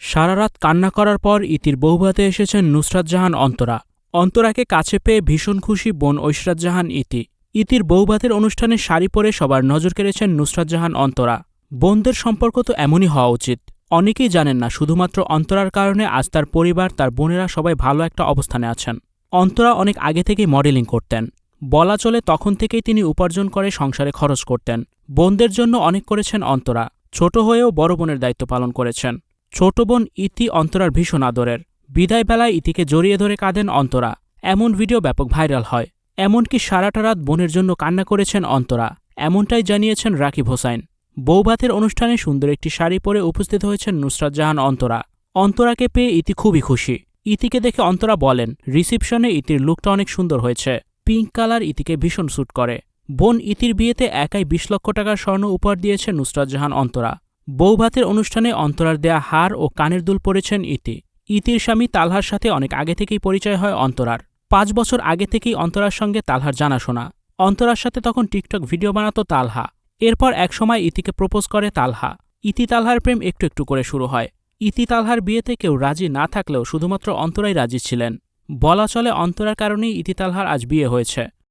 সারা রাত কান্না করার পর ইতির বৌভাতে এসেছেন নুসরাত জাহান অন্তরা। অন্তরাকে কাছে পেয়ে ভীষণ খুশি বোন ঐশরাত জাহান ইতি। ইতির বৌভাতের অনুষ্ঠানে শাড়ি পরে সবার নজর কেড়েছেন নুসরাত জাহান অন্তরা। বোনদের সম্পর্ক তো এমনই হওয়া উচিত। অনেকেই জানেন না শুধুমাত্র অন্তরার কারণে আজ তার পরিবার, তার বোনেরা সবাই ভালো একটা অবস্থানে আছেন। অন্তরা অনেক আগে থেকেই মডেলিং করতেন। বলা চলে তখন থেকেই তিনি উপার্জন করে সংসারে খরচ করতেন। বোনদের জন্য অনেক করেছেন অন্তরা। ছোট হয়েও বড় বোনের দায়িত্ব পালন করেছেন। ছোট বোন ইতি অন্তরার ভীষণ আদরের। বিদায় বেলায় ইতিকে জড়িয়ে ধরে কাঁদেন অন্তরা। এমন ভিডিও ব্যাপক ভাইরাল হয়। এমনকি সারাটা রাত বোনের জন্য কান্না করেছেন অন্তরা। এমনটাই জানিয়েছেন রাকিব হোসাইন। বৌভাতের অনুষ্ঠানে সুন্দর একটি শাড়ি পরে উপস্থিত হয়েছেন নুসরাত জাহান অন্তরা। অন্তরাকে পেয়ে ইতি খুবই খুশি। ইতিকে দেখে অন্তরা বলেন, রিসিপশনে ইতির লুকটা অনেক সুন্দর হয়েছে। পিঙ্ক কালার ইতিকে ভীষণ স্যুট করে। বোন ইতির বিয়েতে একাই বিশ লক্ষ টাকার স্বর্ণ উপহার দিয়েছে নুসরাত জাহান অন্তরা। বৌভাতের অনুষ্ঠানে অন্তরার দেয়া হার ও কানের দুল পরেছেন ইতি। ইতির স্বামী তালহার সাথে অনেক আগে থেকেই পরিচয় হয় অন্তরার। পাঁচ বছর আগে থেকেই অন্তরার সঙ্গে তালহার জানাশোনা। অন্তরার সাথে তখন টিকটক ভিডিও বানাতো তালহা। এরপর একসময় ইতিকে প্রপোজ করে তালহা। ইতি তালহার প্রেম একটু একটু করে শুরু হয়। ইতি তালহার বিয়েতে কেউ রাজি না থাকলেও শুধুমাত্র অন্তরাই রাজি ছিলেন। বলা চলে অন্তরার কারণেই ইতি তালহার আজ বিয়ে হয়েছে।